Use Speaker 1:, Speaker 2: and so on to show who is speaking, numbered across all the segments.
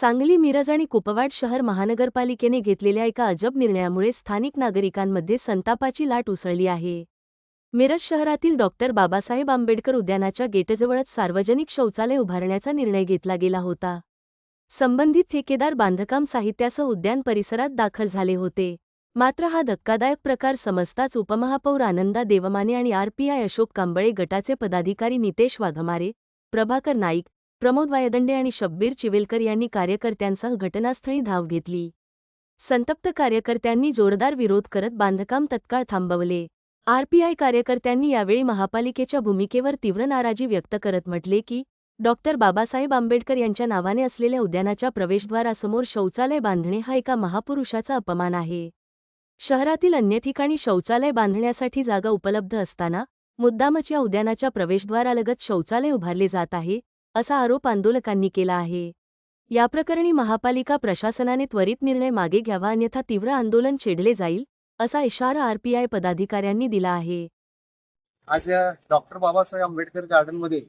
Speaker 1: सांगली मिरज आणि कुपवाड शहर महानगरपालिकेने घेतलेल्या एका अजब निर्णयामुळे स्थानिक नागरिकांमध्ये संतापाची लाट उसळली आहे. मिरज शहरातील डॉक्टर बाबासाहेब आंबेडकर उद्यानाच्या गेटजवळच सार्वजनिक शौचालय उभारण्याचा निर्णय घेतला गेला होता. संबंधित ठेकेदार बांधकाम साहित्यासह उद्यान परिसरात दाखल झाले होते. मात्र हा धक्कादायक प्रकार समजताच उपमहापौर आनंदा देवमाने आणि आरपीआय अशोक कांबळे गटाचे पदाधिकारी नितेश वाघमारे प्रभाकर नाईक प्रमोद वायदंडे आणि शब्बीर चिवेलकर यांनी कार्यकर्त्यांसह घटनास्थळी धाव घेतली. संतप्त कार्यकर्त्यांनी जोरदार विरोध करत बांधकाम तत्काळ थांबवले. आरपीआय कार्यकर्त्यांनी यावेळी महापालिकेच्या भूमिकेवर तीव्र नाराजी व्यक्त करत म्हटले की डॉक्टर बाबासाहेब आंबेडकर यांच्या नावाने असलेल्या उद्यानाच्या प्रवेशद्वारासमोर शौचालय बांधणे हा एका महापुरुषाचा अपमान आहे. शहरातील अन्य ठिकाणी शौचालय बांधण्यासाठी जागा उपलब्ध असताना मुद्दामच या उद्यानाच्या प्रवेशद्वारालगत शौचालय उभारले जात आहे असा आरोप आंदोलकांनी केला आहे. याप्रकरणी महापालिका प्रशासनाने त्वरित निर्णय मागे घ्यावा अन्यथा तीव्र आंदोलन छेडले जाईल असा इशारा आरपीआय पदाधिकाऱ्यांनी दिला आहे.
Speaker 2: आज या डॉक्टर बाबासाहेब आंबेडकर गार्डनमध्ये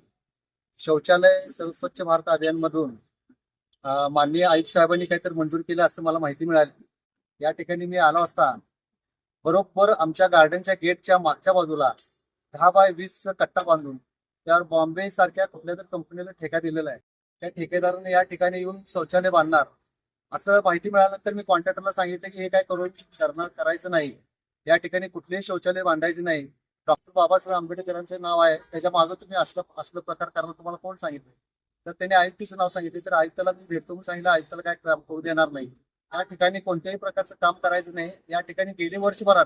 Speaker 2: शौचालय सर्वस्वच्छ भारत अभियान मधून माननीय आयुक्त साहेबांनी काहीतरी मंजूर केलं असं मला माहिती मिळाली. या ठिकाणी मी आलो असता बरोबर आमच्या गार्डनच्या गेटच्या मागच्या बाजूला दहा बाय वीस कट्टा बांधून त्यावर बॉम्बे सारख्या कुठल्या तरी कंपनीला ठेका दिलेला आहे. त्या ठेकेदाराने या ठिकाणी येऊन शौचालय बांधणार. असं माहिती मिळाल्यानंतर मी कॉन्ट्रॅक्टरला सांगितलं की हे काय करून करणार करायचं नाही. या ठिकाणी कुठलेही शौचालय बांधायचे नाही. डॉक्टर बाबासाहेब आंबेडकरांचे नाव आहे. त्याच्यामागे तुम्ही असलं असलं प्रकार करणार तुम्हाला कोण सांगितलं? तर त्यांनी आयुक्तीचं नाव सांगितलं. तर आयुक्ताला मी भेटतो सांगितलं आयुक्ताला काय काम करू देणार नाही. या ठिकाणी कोणत्याही प्रकारचं काम करायचं नाही. या ठिकाणी गेले वर्षभरात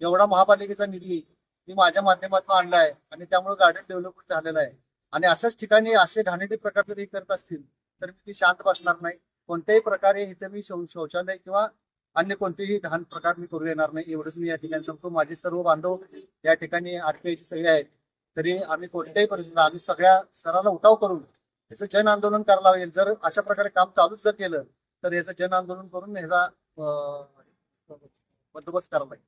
Speaker 2: एवढा महापालिकेचा निधी मी माझ्या माध्यमातून आणला आहे आणि त्यामुळे गार्डन डेव्हलपमेंट झालेलं आहे. आणि अशाच ठिकाणी असे घाणेरडे प्रकार जरी करत असतील तर मी ती शांत बसणार नाही. कोणत्याही प्रकारे इथे मी शौचालय किंवा अन्य कोणतेही घाण प्रकार मी करू देणार नाही. एवढंच मी या ठिकाणी सांगतो. माझे सर्व बांधव या ठिकाणी आरपीआयचे सगळे आहेत. तरी आम्ही कोणत्याही परिस्थितीत आम्ही सगळ्या स्तराला उठाव करून याचं जन आंदोलन करायला लागेल जर अशा प्रकारे काम चालूच जर केलं तर याचं जन आंदोलन करून याचा बंदोबस्त करायला लागेल